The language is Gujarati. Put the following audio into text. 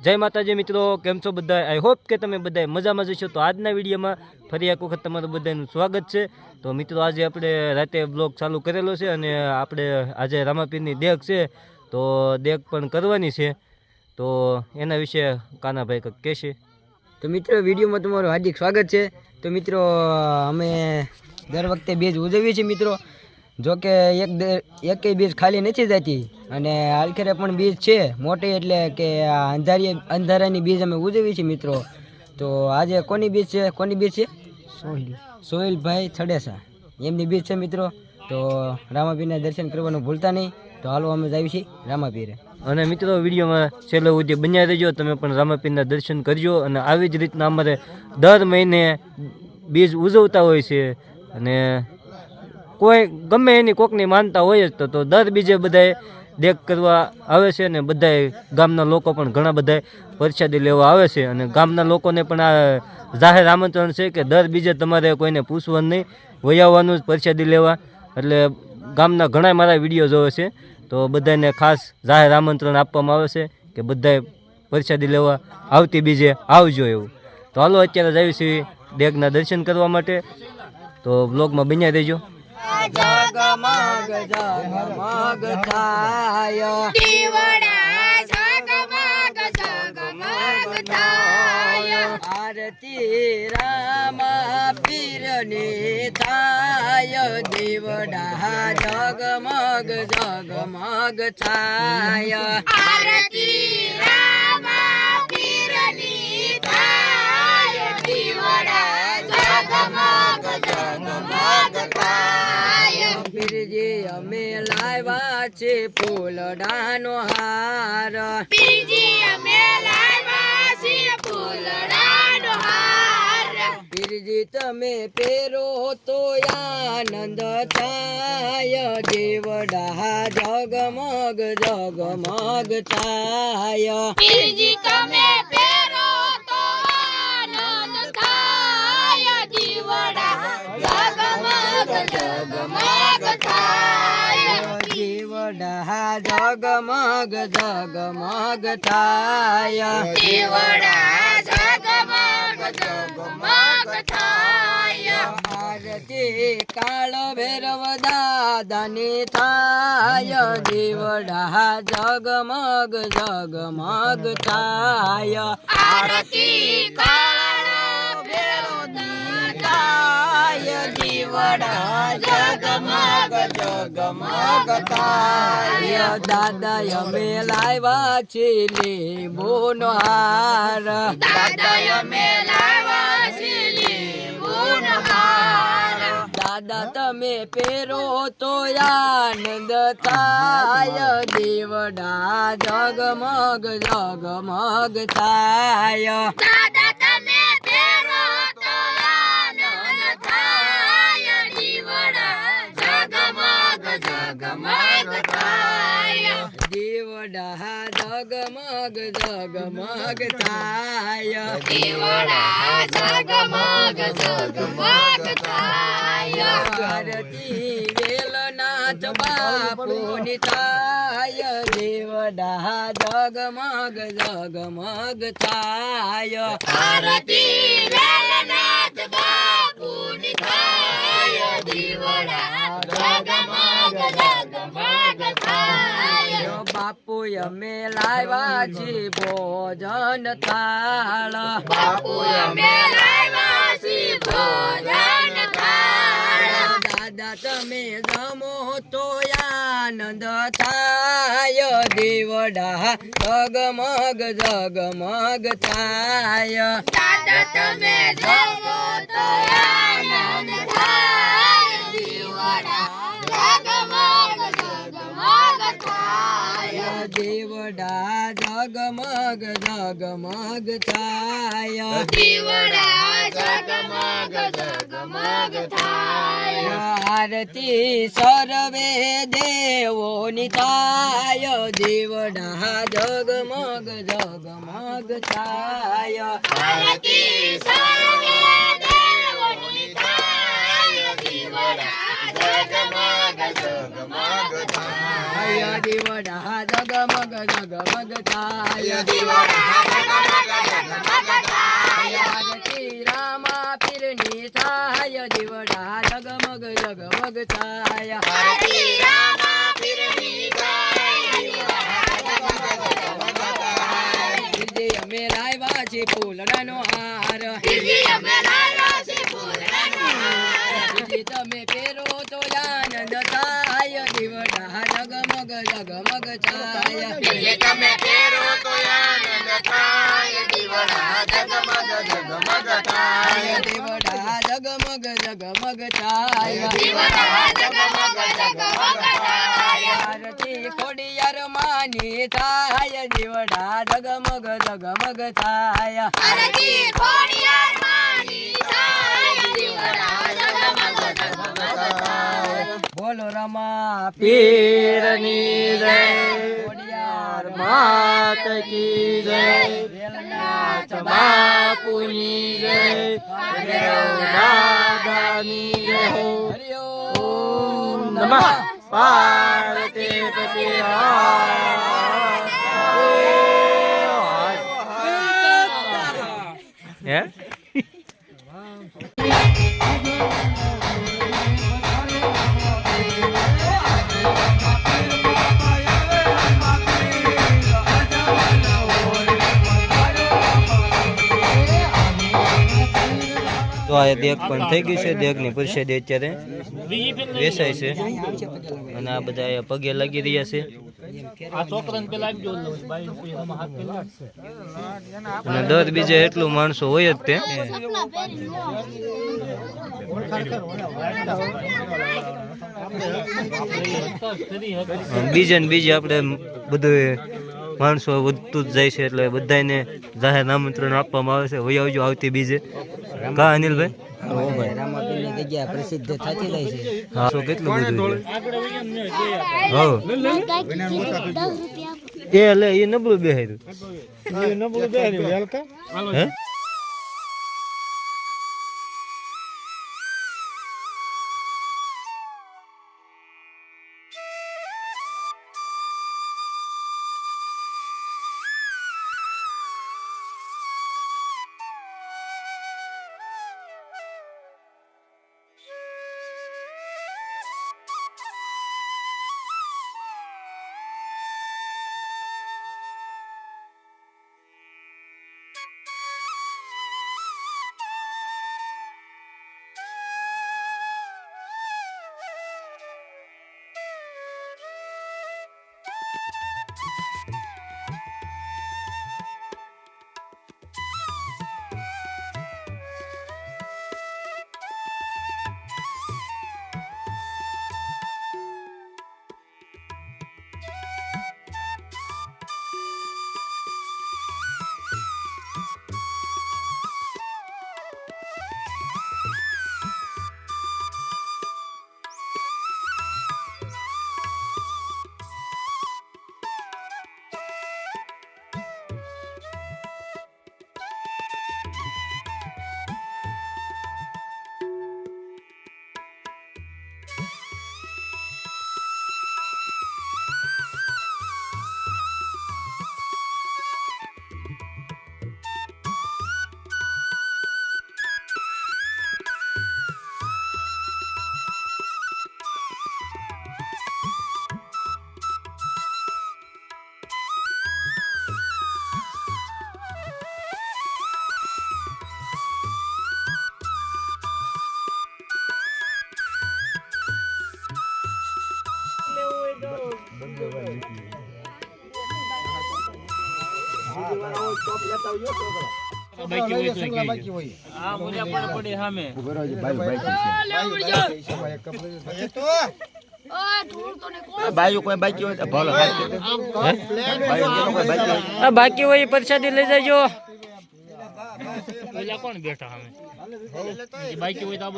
જય માતાજી મિત્રો, કેમ છો બધા આઈ હોપ કે તમે બધા મજામાં જશો તો આજના વિડીયોમાં ફરી એક વખત તમારું બધાનું સ્વાગત છે. તો મિત્રો, આજે આપણે રાતે બ્લોગ ચાલુ કરેલો છે અને આપણે આજે રામાપીરની દેખ છે. તો દેખ પણ કરવાની છે. તો એના વિશે કાનાભાઈ કંઈક કહેશે. તો મિત્રો, વિડીયોમાં તમારું હાર્દિક સ્વાગત છે. તો મિત્રો, અમે દર વખતે બેજ ઉજવીએ છીએ મિત્રો. જો કે એક એકેય બીજ ખાલી નથી જતી અને હાલખેરે પણ બીજ છે મોટી એટલે કે આ અંધારી અંધારાની બીજ અમે ઉજવીએ છીએ મિત્રો. તો આજે કોની બીજ છે? કોની બીજ છે? સોહિલ સોહિલભાઈ છડેસા એમની બીજ છે મિત્રો. તો રામાપીરના દર્શન કરવાનું ભૂલતા નહીં. તો હાલો અમે જઈએ છીએ રામાપીરે. અને મિત્રો વિડીયોમાં છેલ્લો સુધી બન્યા રહેજો. તમે પણ રામાપીરના દર્શન કરજો અને આવી જ રીતના અમારે દર મહિને બીજ ઉજવતા હોય છે. અને કોઈ ગમે એની કોકની માનતા હોય જ તો દર બીજે બધાએ દેખ કરવા આવે છે અને બધાએ ગામના લોકો પણ ઘણા બધાએ પરસાદી લેવા આવે છે અને ગામના લોકોને પણ આ જાહેર આમંત્રણ છે કે દર બીજે તમારે કોઈને પૂછવાનું નહીં વયાવવાનું જ પરસાદી લેવા. એટલે ગામના ઘણા મારા વીડિયો જોવે છે, તો બધાને ખાસ જાહેર આમંત્રણ આપવામાં આવે છે કે બધાએ પરસાદી લેવા આવતી બીજે આવજો એવું. તો હાલો, અત્યારે જ આવી છીએ દેગના દર્શન કરવા માટે. તો બ્લોગમાં બન્યા રહેજો. જગમગ જગમગ થાય. દીવડા ઝગમગ ઝગમગ થાય. આરતી રામ પીરની થાય. દીવડા જગમગ જગમગ થાય. આરતી રામ પીરની અમે લાવ્યા છે ફૂલડાનો હાર. પીરજી અમે લાવ્યા છે ફૂલડાનો હાર. પીરજી તમે પેરો તો આનંદ થાય. દેવડા જગમગ જગમગ થાય. પીરજી તમે પેરો તો આનંદ થાય. દીવડા જગમગ ઝગમગ દેવડા જગમગ જગમગ થાય. દીવડા ઝગમગ ઝગમગ થાય. આરતી કાળ ભૈરવ દાદાની થાય. દેવડા જગમગ જગમગ થાય. આરતી કાળ ભેળો થાય દીવડા ઝગમગ ઝગમગ થાય દાદા અમે લાવ્યા છે લીંબુનો હાર. લીંબુનો હાર. દાદા તમે પેરો તો આનંદ થાય. દેવડા જગમગ જગમગ થાય. જગમગ જગમગ થાય દીવડા ઝગમગ ઝગમગ થાય આરતી વેલનાથ બાપુની થાય દેવડા જગમગ જગમગ થાય આરતી વેલનાથ બાપુની થાય દીવડા થાય યો બાપુ અમે લાવ્યા છીએ ભોજન થાળ. બાપુ અમે લાવ્યા છીએ ભોજન થાળ. દાદા તમે જમો તો આનંદ થાય. દેવડા જગમગ જગમગ થાય. દાદા તમે જમો તો આનંદ થાય. દેવડા ઝગમગ થાય દેવડા જગમગ જગમગ થાય દેવડા જગમગ જગમગ થાય આરતી સર્વે દેવોની થાય દેવડા જગમગ જગમગ થાય આરતી સર્વે થાય દીવડા જગમગ જગમગ થાય આરતી રામા પીરની થાય દીવડા જગમગ જગમગ થાય હરી. રામા પીરની દીદી અમે લાવ્યા છે ફૂલડાનો હાર. અમે લાવ્યા છે ફૂલડાનો હાર તમે પહેરો તો દીવડા જગમગ છાય દીદી તમે કેરો તો આનંદ થાય દીવડા જગમગ જગમગ થાય. દીવડા જગમગ જગમગ છાય દીવડા જગમગ જગમગ થાય. આરતી ખોડિયાર માની થાય. દીવડા જગમગ જગમગ થાય. આરતી ખોડિયાર માની થાય. બોલો રમા પીરની જય ખોડિયાર માત કી જય વેલનાથ બાપુની જય દાદાની જય ઓમ નમઃ. પાર્વતી પતિ હે? તો આ દેગ પણ થઈ ગઈ છે દેગની પરિષદ અત્યારે. વેચાય છે. અને આ બધા પગે લાગી રહ્યા છે. અને દર બીજે એટલું માણસો હોય જ તે. બીજે ને બીજે આપણે બધું માણસો વધતું જ જાય છે એટલે બધાને જાહેર આમંત્રણ આપવામાં આવે છે. વહી આવજો આવતી બીજે. કા અનિલભાઈ? જગ્યા પ્રસિદ્ધ થતી જાય છે હા તો કેટલું બધું છે એ લે એ નબળું બેહાયું હે? આ બાકી હોય પરસાદી લઈ જજો. કોણ બેઠા અમે બાકી હોય તો